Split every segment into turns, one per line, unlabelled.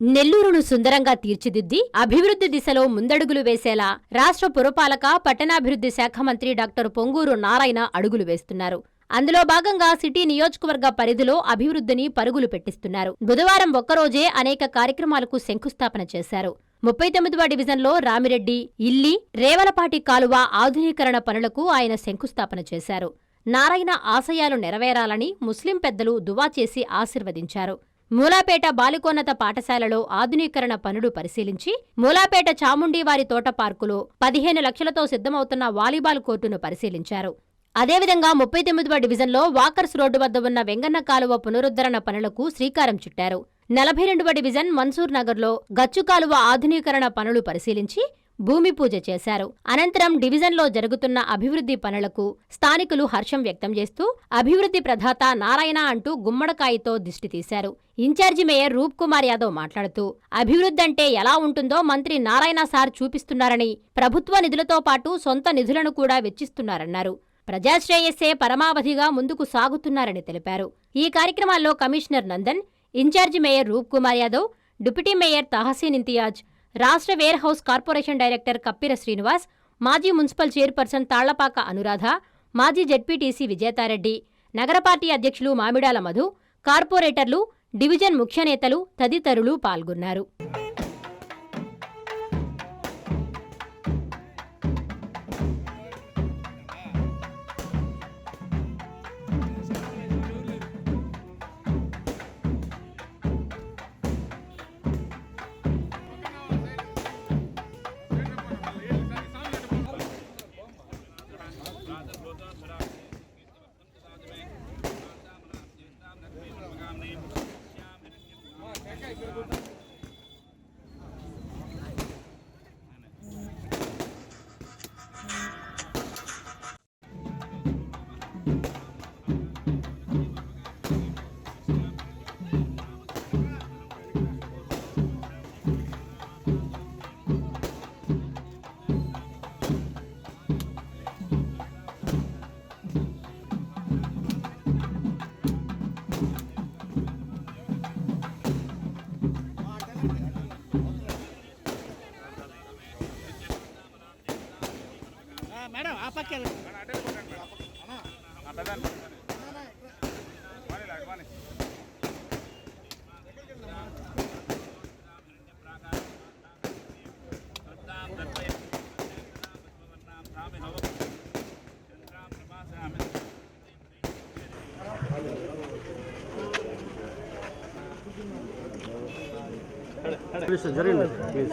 నెల్లూరును సుందరంగా తీర్చిదిద్ది అభివృద్ధి దిశలో ముందడుగులు వేసేలా రాష్ట్ర పురపాలక పట్టణాభివృద్ధి శాఖ మంత్రి డాక్టర్ పొంగూరు నారాయణ అడుగులు వేస్తున్నారు. అందులో భాగంగా సిటీ నియోజకవర్గ పరిధిలో అభివృద్ధిని పరుగులు పెట్టిస్తున్నారు. బుధవారం ఒక్కరోజే అనేక కార్యక్రమాలకు శంకుస్థాపన చేశారు. ముప్పై తొమ్మిదవ డివిజన్లో రామిరెడ్డి ఇల్లి రేవలపాటి కాలువ ఆధునీకరణ పనులకు ఆయన శంకుస్థాపన చేశారు. నారాయణ ఆశయాలు నెరవేరాలని ముస్లిం పెద్దలు దువా చేసి ఆశీర్వదించారు. మూలాపేట బాలికోన్నత పాఠశాలలో ఆధునీకరణ పనులు పరిశీలించి మూలాపేట చాముండివారి తోట పార్కులో పదిహేను లక్షలతో సిద్ధమవుతున్న వాలీబాల్ కోర్టును పరిశీలించారు. అదేవిధంగా ముప్పై తొమ్మిదవ డివిజన్లో వాకర్స్ రోడ్డు వద్ద ఉన్న వెంగన్న కాలువ పునరుద్ధరణ పనులకు శ్రీకారం చుట్టారు. నలభై రెండవ డివిజన్ మన్సూర్ నగర్లో గచ్చు కాలువ ఆధునీకరణ పనులు పరిశీలించి భూమి పూజ చేశారు. అనంతరం డివిజన్లో జరుగుతున్న అభివృద్ధి పనులకు స్థానికులు హర్షం వ్యక్తం చేస్తూ అభివృద్ధి ప్రధాత నారాయణ అంటూ గుమ్మడకాయతో దిష్టి తీశారు. ఇన్ఛార్జి మేయర్ రూప్ కుమార్ యాదవ్ మాట్లాడుతూ అభివృద్ధి అంటే ఎలా ఉంటుందో మంత్రి నారాయణ సార్ చూపిస్తున్నారని ప్రభుత్వ నిధులతో పాటు సొంత నిధులను కూడా వెచ్చిస్తున్నారన్నారు. ప్రజాశ్రేయస్సే పరమావధిగా ముందుకు సాగుతున్నారని తెలిపారు. ఈ కార్యక్రమాల్లో commissioner Nandan in charge mayor Roop Kumar Yadav deputy mayor Tahseen Imtiaz రాష్ట్ర warehouse corporation director Kappira Srinivas మాజీ మున్సిపల్ చైర్పర్సన్ తాళ్ళపాక అనురాధ మాజీ జడ్పీటీసీ విజేతారెడ్డి నగర పార్టీ అధ్యక్షులు మామిడాల మధు కార్పొరేటర్లు డివిజన్ ముఖ్య నేతలు తదితరులు పాల్గొన్నారు.
జరిగింది ప్లీజ్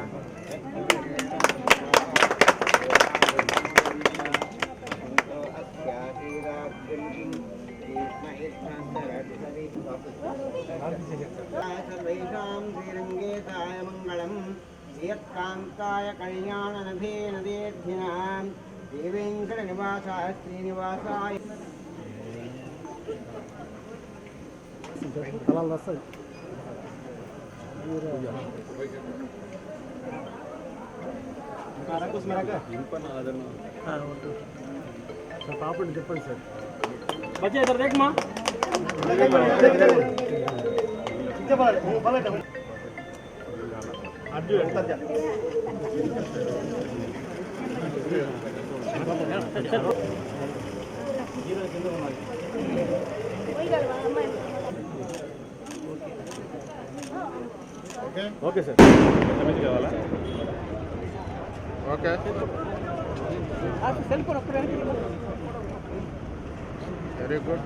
श्रियत्कान्ताय कल्याणनभे नदेर्थिनां देवेङ्कटनिवासाय श्रीनिवासाय
కళలు వస్తాయి సార్ పాపని చెప్పండి సార్ బచ్చే ఇద్దరు దేకమా ఓకే సార్ కావాలా ఓకే
సెల్ ఫోన్ ఒక్క
వెరీ గుడ్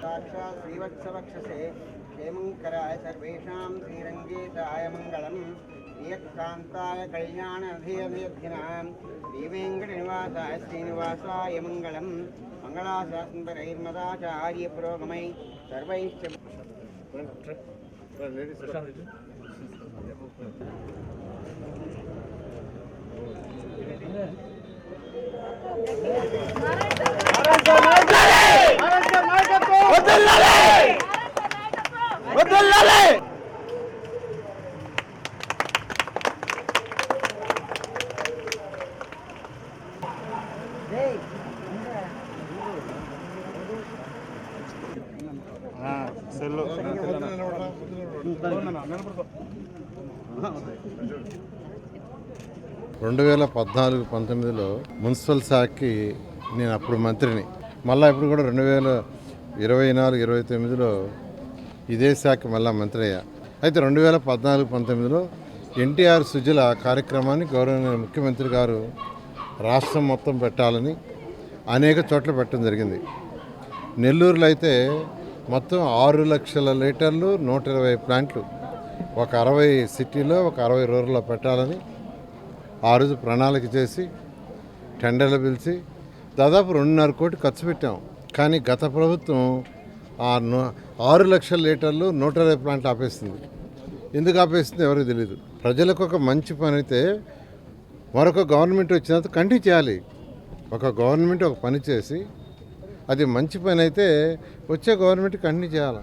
साक्षात् श्रीवत्सवक्षसे क्षेमङ्कराय सर्वेषां श्रीरङ्गेशाय मङ्गलम्। श्रियक्कान्ताय कल्याणधीयधिनां श्रीवेङ्कटनिवासाय श्रीनिवासाय मङ्गलम्। सकलाशासनपरैर्मदाचार्यपुरोगमै सर्वैश्च వదలాలి Hey!
రెండు వేల పద్నాలుగు పంతొమ్మిదిలో మున్సిపల్ శాఖకి నేను అప్పుడు మంత్రిని. మళ్ళీ ఇప్పుడు కూడా రెండు వేల ఇరవై నాలుగు ఇరవై తొమ్మిదిలో ఇదే శాఖ మళ్ళీ మంత్రి అయ్యా. అయితే రెండు వేల పద్నాలుగు పంతొమ్మిదిలో ఎన్టీఆర్ సుజల కార్యక్రమాన్ని గౌరవనీయ ముఖ్యమంత్రి గారు రాష్ట్రం మొత్తం పెట్టాలని అనేక చోట్ల పెట్టడం జరిగింది. నెల్లూరులో అయితే మొత్తం ఆరు లక్షల లీటర్లు నూట ఇరవై ప్లాంట్లు. ఒక అరవై సిటీలో ఒక అరవై రూరల్లో పెట్టాలని ఆ రోజు ప్రణాళిక చేసి టెండర్లు పిలిచి దాదాపు రెండున్నర కోటి ఖర్చు పెట్టాం. కానీ గత ప్రభుత్వం ఆ ఆరు లక్షల లీటర్లు నూట ఇరవై ప్లాంట్లు ఆపేస్తుంది ఎందుకు ఆపేస్తుంది ఎవరికి తెలియదు ప్రజలకు ఒక మంచి పని అయితే మరొక గవర్నమెంట్ వచ్చినంత కంటిన్యూ చేయాలి. ఒక గవర్నమెంట్ ఒక పని చేసి అది మంచి పని అయితే వచ్చే గవర్నమెంట్ కంటిన్యూ చేయాలి.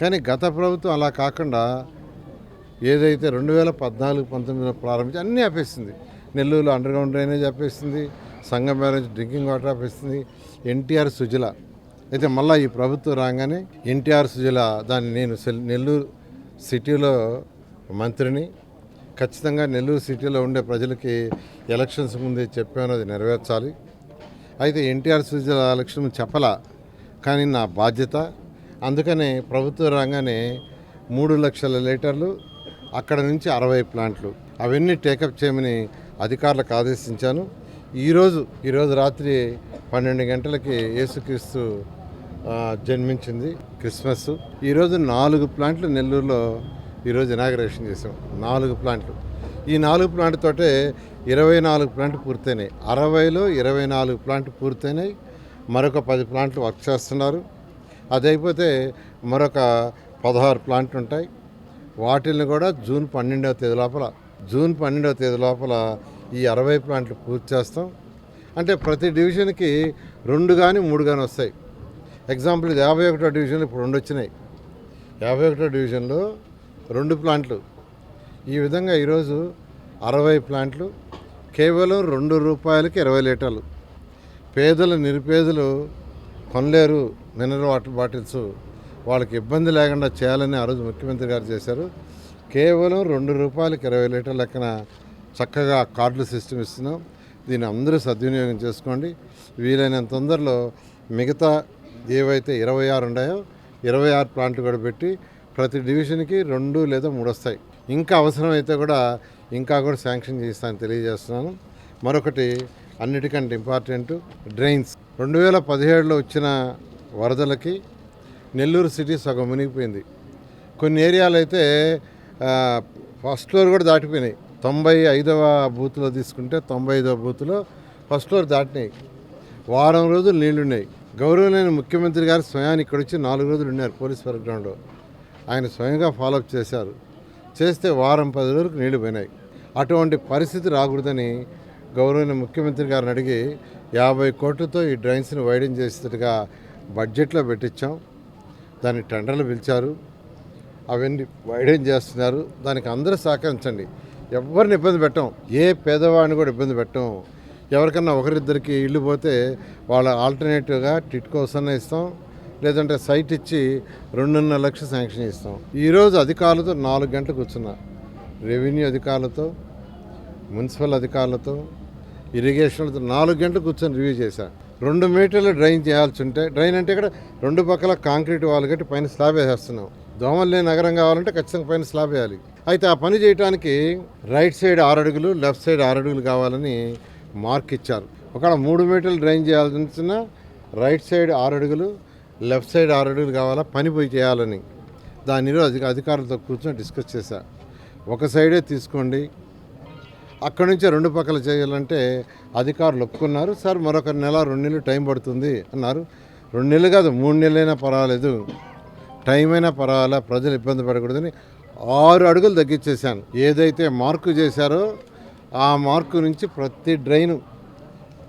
కానీ గత ప్రభుత్వం అలా కాకుండా ఏదైతే రెండు వేల పద్నాలుగు పంతొమ్మిదిలో ప్రారంభించి అన్నీ ఆపేసింది. నెల్లూరులో అండర్ గ్రౌండ్ డ్రైనేజ్ ఆపేసింది సంగం బ్యారేజ్ డ్రింకింగ్ వాటర్ ఆపేసింది ఎన్టీఆర్ సుజల. అయితే మళ్ళీ ఈ ప్రభుత్వం రాగానే ఎన్టీఆర్ సుజల దాన్ని నేను సెల్- నెల్లూరు సిటీలో మంత్రిని. ఖచ్చితంగా నెల్లూరు సిటీలో ఉండే ప్రజలకి ఎలక్షన్స్ ముందే చెప్పాను అది నెరవేర్చాలి. అయితే ఎన్టీఆర్ సుజల లక్ష్యం చెప్పలా కానీ నా బాధ్యత. అందుకనే ప్రభుత్వ రంగానే మూడు లక్షల లీటర్లు అక్కడ నుంచి అరవై ప్లాంట్లు. అవన్నీ టేకప్ చేయమని అధికారులకు ఆదేశించాను. ఈరోజు ఈరోజు రాత్రి పన్నెండు గంటలకి యేసుక్రీస్తు జన్మించింది క్రిస్మస్. ఈరోజు నాలుగు ప్లాంట్లు నెల్లూరులో ఈరోజు ఇనాగరేషన్ చేసాం నాలుగు ప్లాంట్లు. ఈ నాలుగు ప్లాంట్ తోటే ఇరవై నాలుగు ప్లాంట్లు పూర్తయినాయి. అరవైలో ఇరవై నాలుగు ప్లాంట్లు పూర్తయినాయి. మరొక పది ప్లాంట్లు వర్క్ చేస్తున్నారు. అది అయిపోతే మరొక పదహారు ప్లాంట్లు ఉంటాయి. వాటిని కూడా జూన్ పన్నెండవ తేదీ లోపల జూన్ పన్నెండవ తేదీ లోపల ఈ అరవై ప్లాంట్లు పూర్తి చేస్తాం. అంటే ప్రతి డివిజన్కి రెండు కానీ మూడు కానీ వస్తాయి. ఎగ్జాంపుల్ ఇది యాభై ఒకటో డివిజన్లో ఇప్పుడు రెండు వచ్చినాయి. యాభై ఒకటో డివిజన్లో రెండు ప్లాంట్లు ఈ విధంగా ఈరోజు అరవై ప్లాంట్లు కేవలం రెండు రూపాయలకి ఇరవై లీటర్లు. పేదలు నిరుపేదలు కొనలేరు మినరల్ వాటర్ బాటిల్స్. వాళ్ళకి ఇబ్బంది లేకుండా చేయాలని ఆ రోజు ముఖ్యమంత్రి గారు చేశారు. కేవలం రెండు రూపాయలకి ఇరవై లీటర్ల లెక్కన చక్కగా కార్డుల సిస్టమ్ ఇస్తున్నాం. దీన్ని అందరూ సద్వినియోగం చేసుకోండి. వీలైనంత తొందరలో మిగతా ఏవైతే ఇరవై ఆరు ఉన్నాయో ఇరవై ఆరు ప్లాంట్లు కూడా పెట్టి ప్రతి డివిజన్కి రెండు లేదా మూడు వస్తాయి. ఇంకా అవసరమైతే కూడా ఇంకా కూడా శాంక్షన్ చేస్తానని తెలియజేస్తున్నాను. మరొకటి అన్నిటికంటే ఇంపార్టెంట్ డ్రైన్స్. రెండు వేల పదిహేడులో వచ్చిన వరదలకి నెల్లూరు సిటీ సగం మునిగిపోయింది. కొన్ని ఏరియాలు అయితే ఫస్ట్ ఫ్లోర్ కూడా దాటిపోయినాయి. తొంభై ఐదవ బూత్లో తీసుకుంటే తొంభై ఐదవ బూత్లో ఫస్ట్ ఫ్లోర్ దాటినాయి. వారం రోజులు నీళ్ళున్నాయి. గౌరవమైన ముఖ్యమంత్రి గారు స్వయాన్ని ఇక్కడ వచ్చి నాలుగు రోజులు ఉన్నారు పోలీస్ పరిగ్రౌండ్లో. ఆయన స్వయంగా ఫాలోఅప్ చేశారు. చేస్తే వారం పది రోజులకు నీళ్ళు పోయినాయి. అటువంటి పరిస్థితి రాకూడదని గౌరవనీయ ముఖ్యమంత్రి గారిని అడిగి యాభై కోట్లతో ఈ డ్రైన్స్ని వైడింగ్ చేసేట్టుగా బడ్జెట్లో పెట్టించాం. దాన్ని టెండర్లు పిలిచారు. అవన్నీ వైడింగ్ చేస్తున్నారు. దానికి అందరూ సహకరించండి. ఎవరిని ఇబ్బంది పెట్టం. ఏ పేదవాడిని కూడా ఇబ్బంది పెట్టం. ఎవరికన్నా ఒకరిద్దరికి ఇల్లు పోతే వాళ్ళ ఆల్టర్నేటివ్గా టిట్ కోసం ఇస్తాం. లేదంటే సైట్ ఇచ్చి రెండున్నర లక్షలు శాంక్షన్ ఇస్తాం ఈరోజు అధికారులతో నాలుగు గంటలు కూర్చున్నా. రెవెన్యూ అధికారులతో మున్సిపల్ అధికారులతో ఇరిగేషన్లతో నాలుగు గంటలు కూర్చొని రివ్యూ చేశా. రెండు మీటర్లు డ్రైన్ చేయాల్సి ఉంటే డ్రైన్ అంటే ఇక్కడ రెండు పక్కల కాంక్రీట్ వాళ్ళు కట్టి పైన స్లాబ్ వేసేస్తున్నాం. దోమలు లేని నగరం కావాలంటే ఖచ్చితంగా పైన స్లాబ్ వేయాలి. అయితే ఆ పని చేయడానికి రైట్ సైడ్ ఆరు అడుగులు లెఫ్ట్ సైడ్ ఆరు అడుగులు కావాలని మార్క్ ఇచ్చారు. ఒకవేళ మూడు మీటర్లు డ్రైన్ చేయాల్సిన రైట్ సైడ్ ఆరు అడుగులు లెఫ్ట్ సైడ్ ఆరు అడుగులు కావాలా? పని పోయి చేయాలని. దాని అధిక అధికారులతో కూర్చొని డిస్కస్ చేశా. ఒక సైడే తీసుకోండి. అక్కడి నుంచి రెండు పక్కల చేయాలంటే అధికారులు ఒప్పుకున్నారు. సార్ మరొక నెల రెండు నెలలు టైం పడుతుంది అన్నారు. రెండు నెలలు కాదు మూడు నెలలైనా పర్వాలేదు. టైం అయినా పర్వాలా? ప్రజలు ఇబ్బంది పడకూడదని ఆరు అడుగులు తగ్గించేశాను. ఏదైతే మార్కు చేశారో ఆ మార్కు నుంచి ప్రతి డ్రైను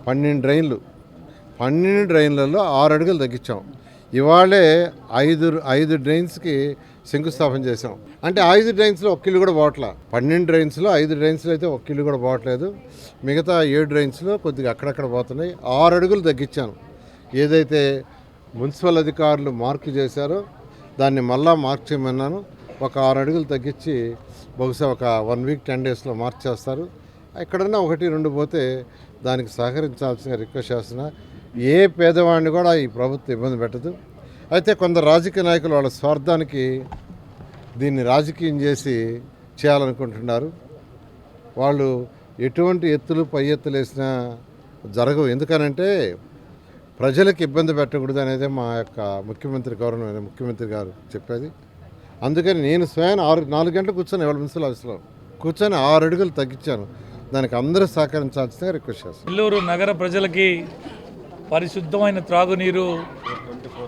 పన్నెండు డ్రైన్లు పన్నెండు డ్రైన్లలో ఆరు అడుగులు తగ్గించాం. ఇవాళే ఐదు ఐదు డ్రైన్స్కి శంకుస్థాపన చేసాం అంటే ఐదు డ్రైన్స్లో ఒక ఇల్లు కూడా పోవట్లా. పన్నెండు డ్రైన్స్లో ఐదు డ్రైన్స్లో అయితే ఒక ఇల్లు కూడా పోవట్లేదు. మిగతా ఏడు డ్రైన్స్లో కొద్దిగా అక్కడక్కడ పోతున్నాయి. ఆరు అడుగులు తగ్గించాను. ఏదైతే మున్సిపల్ అధికారులు మార్కు చేశారో దాన్ని మళ్ళా మార్క్ చేయమన్నాను. ఒక ఆరు అడుగులు తగ్గించి బహుశా ఒక వన్ వీక్ టెన్ డేస్లో మార్క్ చేస్తారు. ఎక్కడన్నా ఒకటి రెండు పోతే దానికి సహకరించాల్సిన రిక్వెస్ట్ చేస్తున్నా. ఏ పేదవాడిని కూడా ఈ ప్రభుత్వం ఇబ్బంది పెట్టదు. అయితే కొందరు రాజకీయ నాయకులు వాళ్ళ స్వార్థానికి దీన్ని రాజకీయం చేసి చేయాలనుకుంటున్నారు. వాళ్ళు ఎటువంటి ఎత్తులు పై ఎత్తులు వేసినా జరగవు. ఎందుకనంటే ప్రజలకు ఇబ్బంది పెట్టకూడదు అనేది మా యొక్క ముఖ్యమంత్రి గౌరవమైన ముఖ్యమంత్రి గారు చెప్పేది. అందుకని నేను స్వయం ఆరు నాలుగు గంటలు కూర్చొని ఎవరి మున్సిపల్ ఆఫీస్లో కూర్చొని ఆరు అడుగులు తగ్గించాను. దానికి అందరూ సహకరించాల్సిందిగా రిక్వెస్ట్ చేస్తాను
నెల్లూరు నగర ప్రజలకి పరిశుద్ధమైన త్రాగునీరు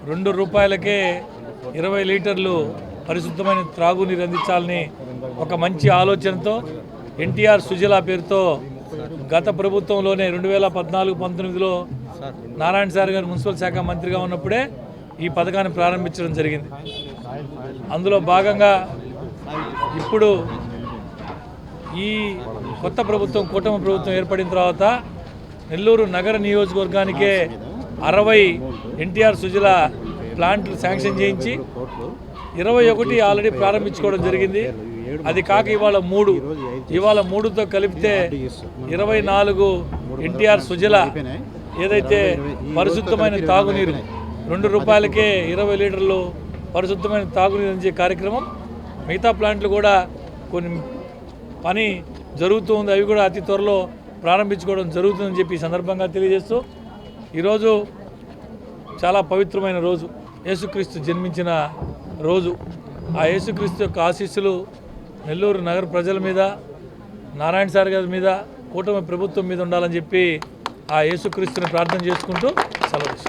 రెండు రూపాయలకే ఇరవై లీటర్లు పరిశుద్ధమైన త్రాగునీరు అందించాలని ఒక మంచి ఆలోచనతో ఎన్టీఆర్ సుజలా పేరుతో గత ప్రభుత్వంలోనే రెండు వేల పద్నాలుగు పంతొమ్మిదిలో నారాయణ సార్ గారు మున్సిపల్ శాఖ మంత్రిగా ఉన్నప్పుడే ఈ పథకాన్ని ప్రారంభించడం జరిగింది. అందులో భాగంగా ఇప్పుడు ఈ కొత్త ప్రభుత్వం కూటమి ప్రభుత్వం ఏర్పడిన తర్వాత నెల్లూరు నగర నియోజకవర్గానికే అరవై ఎన్టీఆర్ సుజల ప్లాంట్లు శాంక్షన్ చేయించి ఇరవై ఒకటి ఆల్రెడీ ప్రారంభించుకోవడం జరిగింది. అది కాక ఇవాళ మూడు. ఇవాళ మూడుతో కలిపితే ఇరవై నాలుగు ఎన్టీఆర్ సుజల ఏదైతే పరిశుద్ధమైన తాగునీరు రెండు రూపాయలకే ఇరవై లీటర్లు పరిశుద్ధమైన తాగునీరు అందించే కార్యక్రమం మిగతా ప్లాంట్లు కూడా కొన్ని పని జరుగుతూ ఉంది. అవి కూడా అతి త్వరలో ప్రారంభించుకోవడం జరుగుతుందని చెప్పి సందర్భంగా తెలియజేస్తూ ఈరోజు చాలా పవిత్రమైన రోజు. యేసుక్రీస్తు జన్మించిన రోజు. ఆ యేసుక్రీస్తు యొక్క ఆశీస్సులు నెల్లూరు నగర ప్రజల మీద నారాయణ సార్ గారి మీద కూటమి ప్రభుత్వం మీద ఉండాలని చెప్పి ఆ యేసుక్రీస్తుని ప్రార్థన చేసుకుంటూ సెలవు